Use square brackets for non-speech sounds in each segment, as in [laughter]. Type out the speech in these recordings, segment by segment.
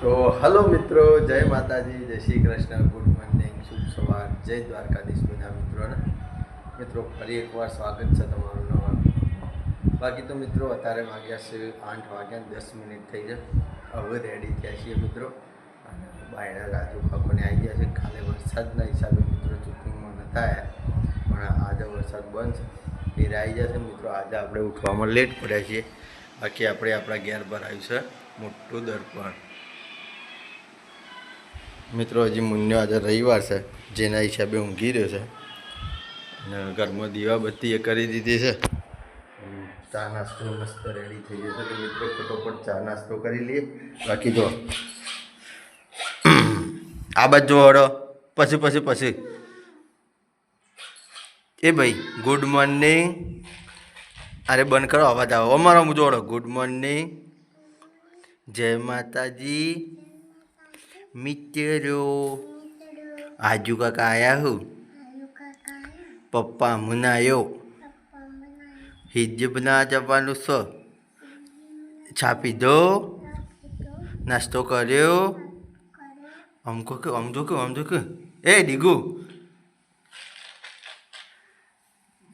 તો હલો મિત્રો, જય માતાજી, જય શ્રી કૃષ્ણ, ગુડ મોર્નિંગ, શુભ સવાર, જય દ્વારકાધીશ બધા મિત્રોને. મિત્રો, ફરી એકવાર સ્વાગત છે તમારું નવા બાકી તો મિત્રો, અત્યારે વાગ્યા છે આઠ વાગ્યા દસ મિનિટ થઈ છે. હવે રેડી થયા છીએ મિત્રો. અને બાયણા રાજુ કાકોને આવી ગયા છે. કાલે વરસાદના હિસાબે મિત્રો ચૂંટણીમાં નતા આવ્યા. પણ આજે વરસાદ બંધ છે. એ આવી જશે મિત્રો. આજે આપણે ઉઠવામાં લેટ પડ્યા છીએ. બાકી આપણે આપણા ઘેર ભરાયું છે. મોટું દર્પણ. મિત્રો, હજી મુન્યો આજે રવિવાર છે, જેના હિસાબે ઊંઘી રહ્યો છે. અને ઘરમાં દીવાબત્તી એ કરી દીધી છે. ચા નાસ્તો મસ્ત રેડી થઈ જશે તો મિત્રો, ફટોફટ ચા નાસ્તો કરી લઈએ. બાકી જો આ બાજુ હડો પછી પછી પછી. એ ભાઈ ગુડ મોર્નિંગ અરે, બંધ કરો, અવાજ આવો. અમારો હું જોડો ગુડ મોર્નિંગ જય માતાજી. મિત્રો આજુ કાકા આયા હું પપ્પા મુનાયો હિજબના જવાનું છો છાપી દો નાસ્તો કર્યો અમકો કે અમજો કે અમજો કે એ ડીગુ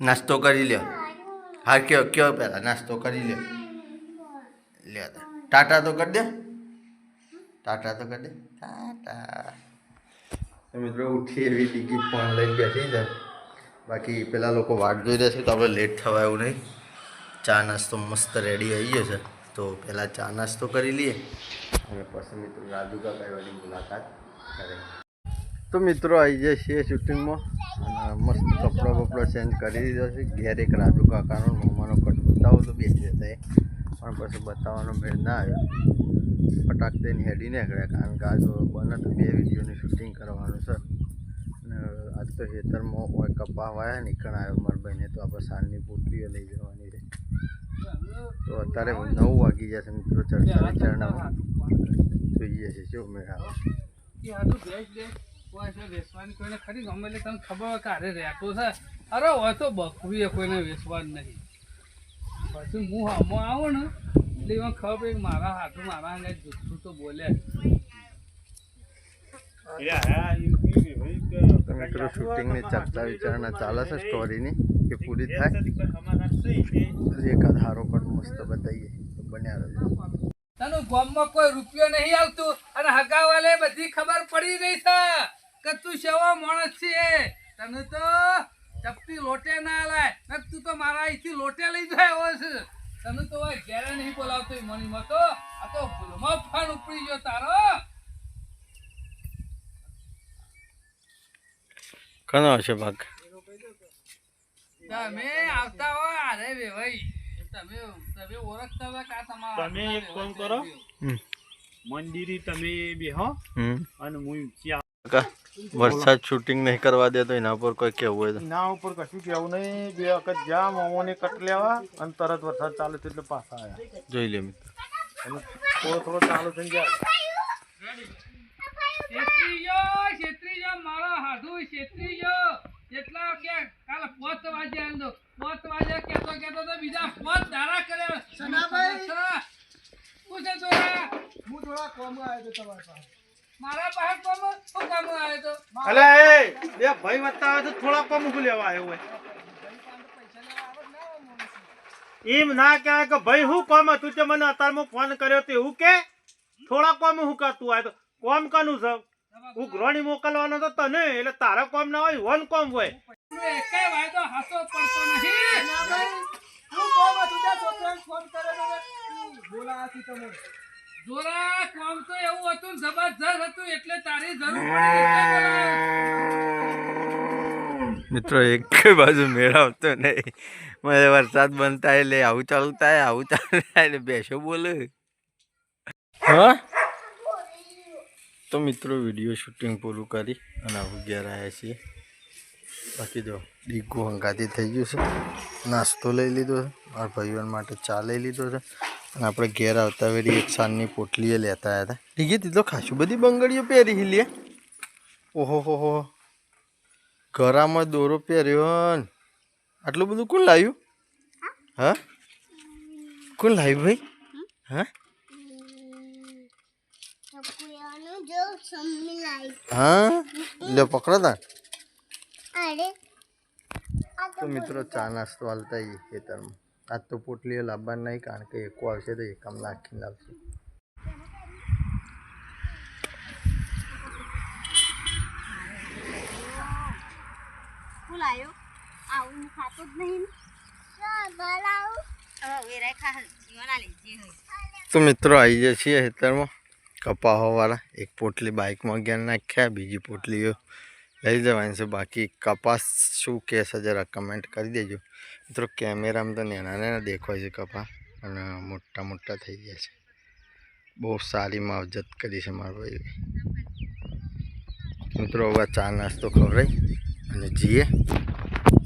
નાસ્તો કરી લ્યો હા કયો કયો પહેલાં નાસ્તો કરી લ્યો લ્યો ટાટા તો કરી દે ટાટા તો કરી ટાટા. મિત્રો, ઉઠી એવી ટીકી ફોન લઈને બેઠી છે. બાકી પેલા લોકો વાટ જોઈ રહ્યા છે તો આપણે લેટ થવા એવું નહીં. ચા નાસ્તો મસ્ત રેડી આવી ગયો છે. તો પહેલાં ચા નાસ્તો કરી લઈએ. અને પછી મિત્રો રાજુ કાકાવાળી મુલાકાત કરે. તો મિત્રો આવી જાય છે શૂટિંગમાં અને મસ્ત કપડો બપડો ચેન્જ કરી દીધો છે. ઘેર એક રાજુ કાકાનો કટ બતાવો તો બેસી જતા પણ પછી બતાવવાનો મેળ ના આવ્યો ફટાક દઈને હેડી નીકળ્યા, કારણ કે આજ બને તો બે વિડીયોની શૂટિંગ કરવાનું છે. અને આજ તો ખેતરમાં હોય, કપા વાયા નીકળ આવ્યો મારા ભાઈને તો આપણે સાંજની પોટલીઓ લઈ જવાની છે. તો અત્યારે નવ વાગી જશે મિત્રો ચર્ચા વિચારણામાં જોઈએ છે શું મેળા વેચવાની કોઈને ખરી ગમે એટલે તમને ખબર હોય કે હારે રહેતો છે. અરે હોય તો બકવી કોઈને વેચવાનું નહીં. પછી હું હમો આવું ને એટલે એમાં ખબર પડી મારા હાથું મારા અંગે જુઠ્ઠું તો બોલે. મિત્રો શૂટિંગની ચર્ચા વિચારણા ચાલે છે સ્ટોરીની એ પૂરી થાય. એકાદ હારો પણ મસ્ત બતાવીએ તો બન્યા રહેજો તને ગામમાં કોઈ રૂપિયો નહીં આવતું અને હગાવાલે બધી ખબર પડી રહી છે કે તું સેવો માણસ છે. તને તો ચપટી લોટે ના લાય. ને તું તો મારા અહીંથી લોટે લઈ જાય છે તને તો આ ઘેરે નહીં બોલાવતો મની મતો આ તો ભૂલમાં ફાન ઉપડી ગયો તારો. કનો છે ભાગ? તમે આવતા હો અરે વે ભાઈ. તમે તમે ઓળખતા હોય કા તમારા તમે એક કામ કરો. મંદિરી તમે બેહો અને હું કાકા, વરસાદ શૂટિંગ નહીં કરવા દે તો એના પર કોઈ કેવું હોય એના ઉપર કશું કેવું નહીં. બે વખત જ્યાં મોમોને કટ લેવા અને તરત વરસાદ ચાલુ થયો એટલે પાછા આવ્યા. જોઈ લે મિત્ર. અને થોડો થોડો ચાલુ થઈ તોરા હું થોડા કોમ આવ્યો તો તમારી પાસે. મારા પાસે કોમ શું કામ આવ્યો તો? અલે એ બે ભાઈ વત્તા આવે તો થોડા કોમ હું લેવા આવ્યો હોય? એમ ના કહેવાય કે ભાઈ હું કોમ હતું તે મને અત્યારમાં ફોન કર્યો તો એવું કે થોડા કોમ હું કરતું આવ્યો તો. કોમ કનું છે? હું ગ્રોણી મોકલવાનો તો તને એટલે તારા કોમ ના હોય વન કોમ હોય. એકેય વાયદો હાસો પડતો નહીં. જોરા કામ તો એવું હતું જબરજસ્ત હતું એટલે તારી જરૂર પડી એટલે બોલાવ્યો. મિત્રો એક બાજુ મેળવતો નહીં. મને વરસાદ બનતા એટલે આવું ચાલતા થાય આવું ચાલતા એટલે બેસો બોલે. હા? તો મિત્રો વીડિયો શૂટિંગ પૂરું કરી અને આવું ઘેર આવ્યા છીએ. બાકી જો ડીગું હંગાતી થઈ ગયું છે. નાસ્તો લઈ લીધો છે. મારા ભાઈઓ માટે ચા લઈ લીધો છે. આપણે ઘેર આવતા વેરી એક સાનની પોટલીએ લેતા આવ્યા હતા ઠીક તી તો ખાસું બધી બંગડીઓ પહેરી લે ઓહો હો હો ગરામાં દોરો પહેર્યો ને આટલું બધું કોણ લાવ્યું હા? કોણ લાવ્યું ભાઈ? હા? હા? લે પકડો તા તો મિત્રો ચા નાસ્તો હાલતા ખેતરમાં. આજ તો પોટલીઓ લાવવા નહીં કારણ કે એકો આવશે તો એકમ નાખીને લાવશે ફૂલ આવ્યો આવું ખાતો જ નહીં બલાવું વેરાય ખા જીવન લે જે હોય તો મિત્રો આવી જાય છીએ ખેતરમાં કપાસવાળા એક પોટલી બાઇકમાં ગયા નાખ્યા બીજી પોટલીઓ લઈ જવાની છે. બાકી કપાસ શું કહેશે જરા કમેન્ટ કરી દેજો. મિત્રો કેમેરામાં તો નાના નાના દેખાય છે કપાસ અને મોટા મોટા થઈ ગયા છે. બહુ સારી માવજત કરી છે મારા ભાઈ મિત્રો, હવે ચા નાસ્તો ખવડાવી અને જઈએ.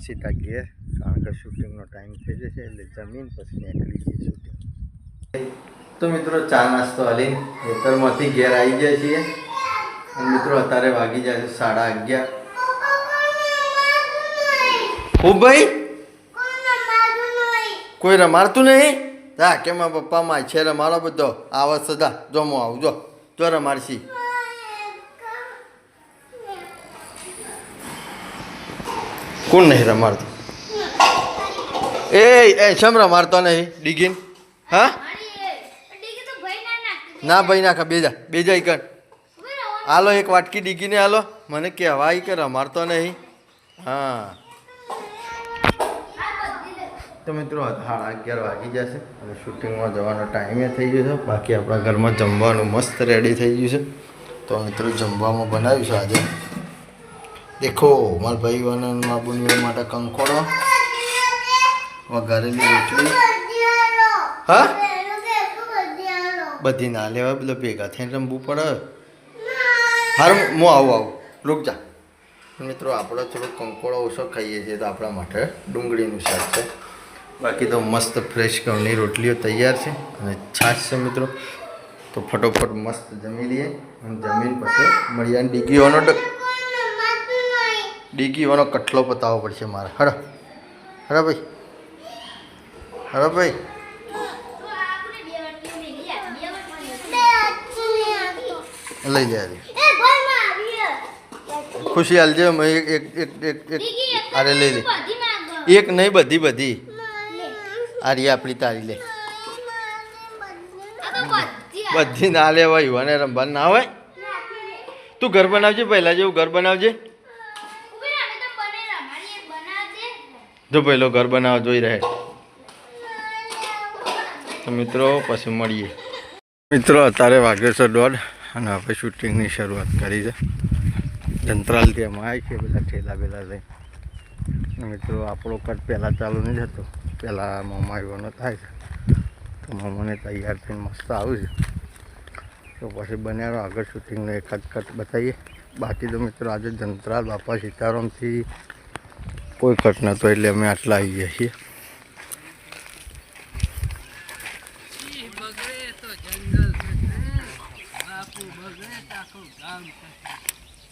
સીધા ઘેર. કારણ કે શૂટિંગનો ટાઈમ થઈ જશે એટલે જમીન પછી નીકળી જઈએ શૂટિંગ તો મિત્રો, ચા નાસ્તો હાલી ખેતરમાંથી ઘેર આવી જાય છીએ. મિત્રો અત્યારે વાગી જાય છે સાડા અગિયાર. હું ભાઈ! કોઈ રમાડતું નહીં? હા કે મારા પપ્પા માં છે રમાડો બધો. આવો સદા જો હું આવું જો. જો રમાડશી. કોણ નહીં રમાડતું? એ એ શમ રમાડતો નહીં? ડીગીન? હા? ના ભાઈ નાખા બેજા બેજા કર હાલો, એક વાટકી ડીગીને હાલો. મને કહેવાય કે રમાડતો નહીં. હા. તો મિત્રો સાડા અગિયાર વાગી જશે અને શૂટિંગમાં જવાનો ટાઈમે થઈ ગયો છે. બાકી આપણા ઘરમાં જમવાનું મસ્ત રેડી થઈ ગયું છે. તો મિત્રો જમવામાં બનાવ્યું છે આજે. દેખો, મારા ભાઈ અને મારા માટે કંકોડો, વઘારેલી રોટલી. હા? બધી ના લેવાય બધા ભેગા થઈને રમવું પડે. હારું હું. આવું આવું. રૂક જા. મિત્રો આપણે થોડો કંકોળો ઓછો ખાઈએ છીએ તો આપણા માટે ડુંગળીનું શાક છે. બાકી તો મસ્ત ફ્રેશ ઘઉંની રોટલીઓ તૈયાર છે અને છાશ છે મિત્રો. તો ફટોફટ મસ્ત જમી લઈએ અને જમીન પછી મળીએ અને ડીગીઓનો ડીગીઓનો કટલો પતાવવો પડશે મારે. હરો હરો ભાઈ. હરો ભાઈ. લઈ જાય ખુશી હાલજે એક એક એક એક એક અરે લઈ લે. એક નહીં બધી બધી. અરે આપણી તારી લે. બધી ના લેવાય યુવાને રમવા ના હોય. તું ઘર બનાવજે પહેલાં જેવું ઘર બનાવજે. જો પહેલો ઘર બનાવ જોઈ રહે. તો મિત્રો પછી મળીએ. મિત્રો અત્યારે વાગ્યો છે દોઢ અને હવે શૂટિંગની શરૂઆત કરી છે. જંત્રાલ તેમાં આવી છે બધા ઠેલા બેલા લઈ મિત્રો આપણો કટ પહેલાં ચાલુ નહીં થતો, પહેલાં મામા આવ્યોનો થાય છે. તો મામાને તૈયાર થઈને મસ્ત આવ્યું તો પછી બન્યા આગળ શૂટિંગનો એકાદ કટ બતાવીએ. બાકી તો મિત્રો આજે જંત્રાલ બાપા સીતારામથી કોઈ કટ નહોતો, એટલે અમે આટલા આવી ગયા છીએ ઈ બગડે તો જંગલ થશે. બાપુ બગડે તો આખું ગામ થશે.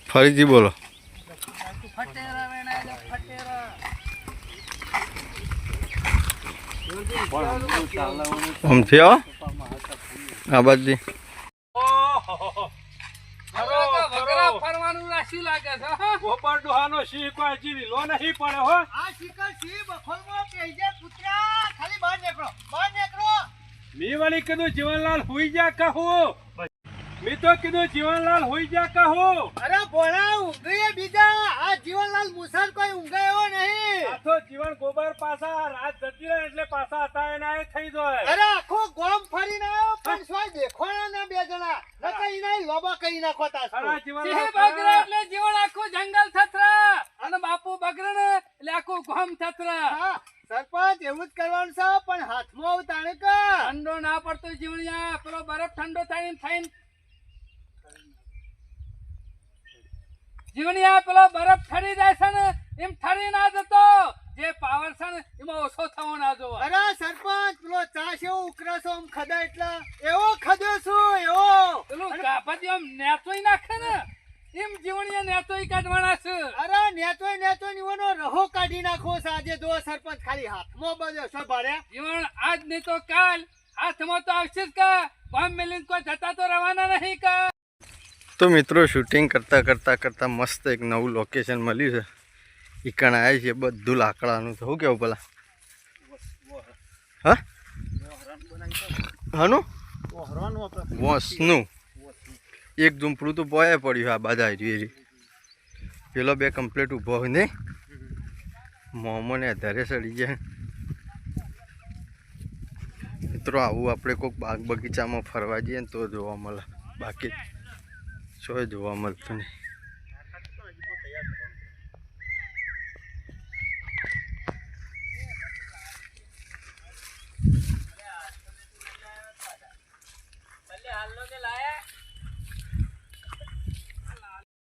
ફરીથી બોલો. આમથી આવો આ હો. ગોબર ડોહાનો સિંહ કોઈ નહીં પડે હો આ શિખર સિંહ બખોલમાં કહેજે ખાલી બહાર નીકળો બહાર નીકળો મી જીવનલાલ હુઈ જા કહું તો કીધું જીવનલાલ હુઈ જા કહું અરે ભોળા ઊંઘીએ બીજા. આ જીવનલાલ મુસાર કોઈ ઊંઘાયો નહીં. આ તો જીવન ગોબર પાસા રાત જતી રહે એટલે પાસા હતા એના એ થઈ જાય. અરે આખો ગોમ ફરીને આવ્યો પણ સ્વાય દેખવાના ના બે જણા. નકર ઈનાય લોબા કરી નાખો તા અરે જીવનલાલ બગરા એટલે જીવન આખું જંગલ થતરા. અને બાપુ બગડે એટલે આખું ગોમ થતરા. હા સરપંચ એવું જ કરવાનું છે પણ હાથમાં આવું તાણે કે? ઠંડો ના પડતો જીવણિયા. પેલો બરફ ઠંડો થાય થઈને જીવણિયા પેલો બરફ ઠરી જાય છે ને એમ ઠરી ના જતો. જે પાવર છે ને એમાં ઓછો થવો ના જોવો. અરે સરપંચ પેલો ચાસ એવો ઉકરાશો આમ ખદા એટલા. એવો ખદ્યો છું એવો. પેલું કાપતી આમ નેતોય નાખે ને એમ જીવણીએ નેતોય કાઢવાના છે. અરે નેતોય નેતો નીવાનો રહો કાઢી નાખો છે આજે. જો સરપંચ ખાલી હાથમાં બધો છો ભાડ્યા જીવણ આજ નહીં તો કાલ હાથમાં તો આવશે જ કા? મિલિંગ કોઈ જતા તો રવાના નહીં કા? તો મિત્રો શૂટિંગ કરતાં કરતાં કરતાં મસ્ત એક નવું લોકેશન મળ્યું છે. ઈકણ આવ્યા છે બધું લાકડાનું. તો શું કેવું પેલા? હા? હાનું? વોસનું. એક ઝૂંપડું તો પોયા પડ્યું આ બાધા આવી પેલો બે કમ્પ્લીટ ઊભો હોય ને. મોમોને આધારે સડી જાય મિત્રો, આવું આપણે કોઈક બાગ બગીચામાં ફરવા જઈએ ને તો જોવા મળે. બાકી ચોય જોવા મળતું નહીં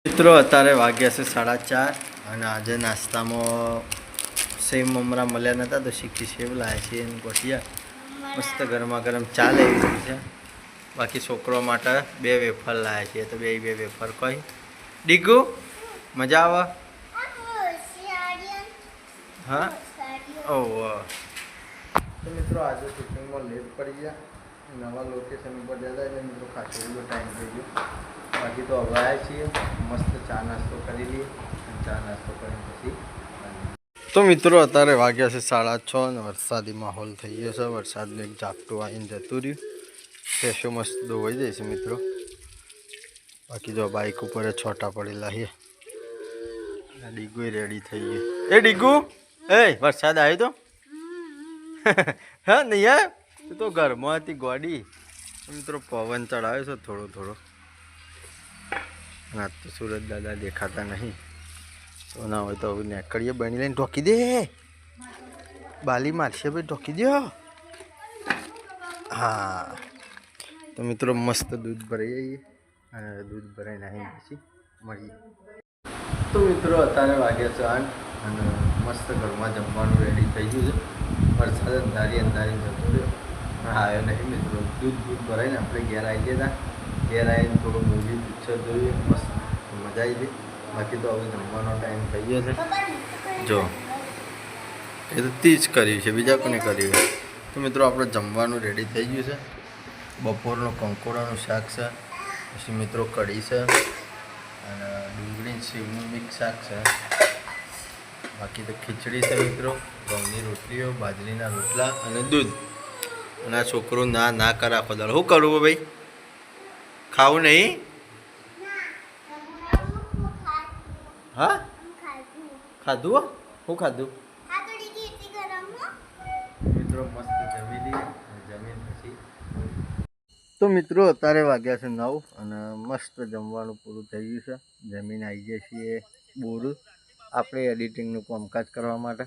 મિત્રો, અત્યારે વાગ્યા છે સાડા ચાર અને આજે નાસ્તામાં સેવ મમરા મળ્યા નહોતા તો શીખી સેવ લાવ્યા છીએ ગોઠિયા. મસ્ત ગરમા ગરમ ચા લેવી છે. બાકી છોકરો માટે બે વેફર લાવ્યા છીએ તો બે બે વેફર કોઈ ડીગુ મજા આવે? હા? ઓહ. તો મિત્રો આજે શૂટિંગમાં લેટ પડી ગયા. નવા લોકેશન ઉપર જતા એટલે મિત્રો ખાસો બધો ટાઈમ થઈ ગયો. બાકી તો હવે આવ્યા છીએ. મસ્ત ચા નાસ્તો કરી લઈએ ચા નાસ્તો કરી પછી તો મિત્રો અત્યારે વાગ્યા છે સાડા છ અને વરસાદી માહોલ થઈ ગયો છે. વરસાદનું એક ઝાપટું આવીને જતું રહ્યું. ફેશો મસ્ત ધોવાઈ જાય છે મિત્રો. બાકી જો બાઇક ઉપર છોટા પડેલા છે. ડીગુ રેડી થઈ ગયું. એ ડીગુ, એ વરસાદ આવ્યો તો? [laughs] હા, નહીં હે? તું ઘરમાં હતી ગોડી. મિત્રો, પવન ચડાવ્યો છે થોડો થોડો. ના તો સુરત દાદા દેખાતા નહીં. તો ના હોય તો નેકળીએ, બની લઈને ઢોકી દે. બાલી મારશે, ભાઈ, ઢોકી દો. હા. તો મિત્રો મસ્ત દૂધ ભરાઈ જઈએ અને દૂધ ભરાઈને નાખીને પછી મળીએ. તો મિત્રો અત્યારે વાગ્યા છે આઠ અને મસ્ત ઘરમાં જમવાનું રેડી થઈ ગયું છે. વરસાદ અંધારી અંધારી જતો રહ્યો. પણ આવ્યો નહીં મિત્રો. દૂધ દૂધ ભરાઈને આપણે ઘેર આવી ગયા હતા. ઘેર આવીને થોડું મૂવી પિક્ચર જોઈએ. મસ્ત મજા આવી ગઈ. બાકી તો હવે જમવાનો ટાઈમ થઈ ગયો છે. જો, એ તો તે જ કર્યું છે. બીજા કોને કર્યું તો મિત્રો આપણે જમવાનું રેડી થઈ ગયું છે. બપોરનું કંકોડાનું શાક છે. પછી મિત્રો કઢી છે અને ડુંગળી સેવનું મિક્સ શાક છે. બાકી તો ખીચડી છે મિત્રો ઘઉંની રોટલીઓ બાજરીના રોટલા અને દૂધ. અને આ છોકરો ના ના કર આખો શું કરવું ભાઈ? ખાવું નહીં? હા? ખાધું હો? શું ખાધું? મિત્રો મસ્ત જમી લઈએ અને જમીન પછી તો મિત્રો, અત્યારે વાગ્યા છે નવ અને મસ્ત જમવાનું પૂરું થઈ ગયું છે. જમીન આવી જાય છીએ બોર. આપણે એડિટિંગનું કામકાજ કરવા માટે.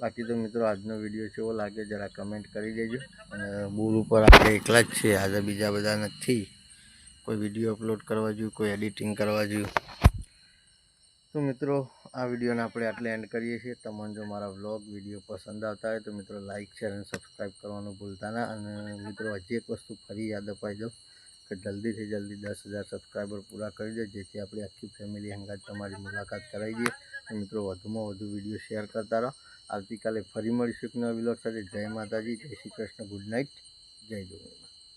બાકી તો મિત્રો, આજનો વીડિયો કેવો લાગે જરા કમેન્ટ કરી દેજો. અને બોર ઉપર આપણે એકલા જ છીએ. આજે બીજા બધા નથી. કોઈ વીડિયો અપલોડ કરવા જોયું કોઈ એડિટિંગ કરવા જોયું તો મિત્રો, આ વિડીયોને આપણે આટલે એન્ડ કરીએ છીએ. તમને જો મારા વ્લોગ વીડિયો પસંદ આવતા હોય તો મિત્રો લાઇક શેર અને સબસ્ક્રાઈબ કરવાનું ભૂલતા ના. અને મિત્રો, હજી એક વસ્તુ ફરી યાદ અપાઈ દઉં કે જલ્દીથી જલ્દી દસ હજાર સબસ્ક્રાઈબર પૂરા કરી દો, જેથી આપણી આખી ફેમિલી હંગાત તમારી મુલાકાત કરાવી દઈએ તો મિત્રો, વધુમાં વધુ વીડિયો શેર કરતા રહો. આવતીકાલે ફરી મળીશું એક નવા વિલોગ સાથે. જય માતાજી, જય શ્રી કૃષ્ણ. ગુડ નાઇટ જય જોગણી